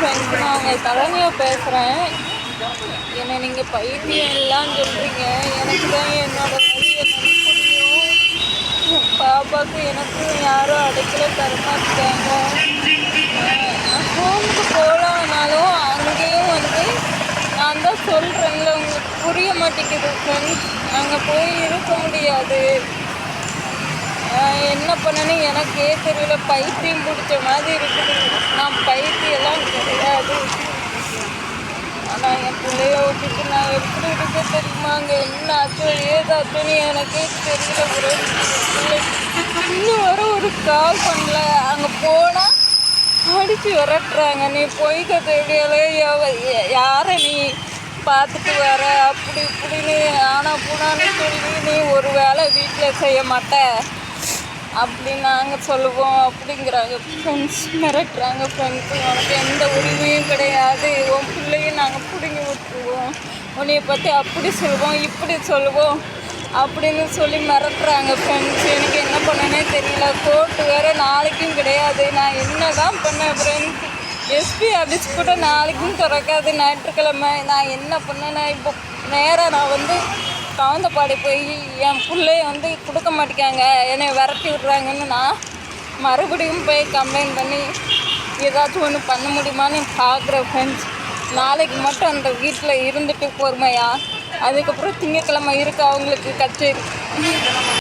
Friends நான் உங்கள் தலைமையாக பேசுகிறேன் என்னை நீங்கள் பைத்தியம் எல்லாம் சொல்கிறீங்க எனக்கு தான் என்னோட வழி என்னன்னு புரியும் பாப்பாவுக்கு எனக்கும் யாரும் அடைக்கல தரமாட்டாங்க ஹோமுக்கு போகலான்னாலும் அங்கேயும் வந்து நான் தான் சொல்கிறேன்ல உங்களுக்கு புரிய மாட்டேங்குது ஃப்ரெண்ட்ஸ் அங்கே போய் இருக்க முடியாது. ஆஹ் எனக்கே தெரியல பைத்தியம் பிடிச்ச மாதிரி இருக்குது. நான் பைத்தியெல்லாம் கிடையாது. ஆனால் என் பிள்ளைய விட்டுட்டு நான் எப்படி இருக்க தெரியுமாங்க என்ன ஆச்சோ ஏதாச்சோன்னு எனக்கே தெரியல. ஒரு இன்னும் வர ஒரு கால் பண்ணல. அங்கே போனால் அடித்து விரட்டுறாங்க. நீ போய்க்க தெரியலே யாரை நீ பார்த்துட்டு வர? அப்படி இப்படின்னு ஆனால் போனான்னு சொல்லி நீ ஒரு வேலை வீட்டில் செய்ய மாட்ட. அப்படி நாங்கள் சொல்லுவோம் அப்படிங்கிறாங்க. ஃப்ரெண்ட்ஸ் மிரட்டுறாங்க ஃப்ரெண்ட்ஸ் உனக்கு எந்த உரிமையும் கிடையாது. உன் பிள்ளையும் நாங்கள் பிடுங்கி விட்டுருவோம். உன்னைய பற்றி அப்படி சொல்லுவோம் இப்படி சொல்லுவோம் அப்படின்னு சொல்லி மிரட்டுறாங்க ஃப்ரெண்ட்ஸ் எனக்கு என்ன பண்ணனே தெரியல. கோர்ட்டு வேறு நாளைக்கும் கிடையாது. நான் என்ன தான் பண்ணேன் ஃப்ரெண்ட்ஸ் எஸ்பி ஆஃபீஸ் கூட நாளைக்கும் திறக்காது ஞாயிற்றுக்கிழமை. நான் என்ன பண்ணேன் நான் இப்போ நேராக நான் வந்து கவுந்தப்பாடி போய் என் பிள்ளைய வந்து கொடுக்க மாட்டேங்காங்க. என்னை விரட்டி விட்றாங்கன்னு நான் மறுபடியும் போய் கம்ப்ளைண்ட் பண்ணி ஏதாச்சும் ஒன்று பண்ண முடியுமான்னு பார்க்குறேன் ஃப்ரெண்ட்ஸ் நாளைக்கு மட்டும் அந்த வீட்டில் இருந்துட்டு பொறுமையா அதுக்கப்புறம் திங்கக்கிழமை இருக்கு அவங்களுக்கு கச்சேரி.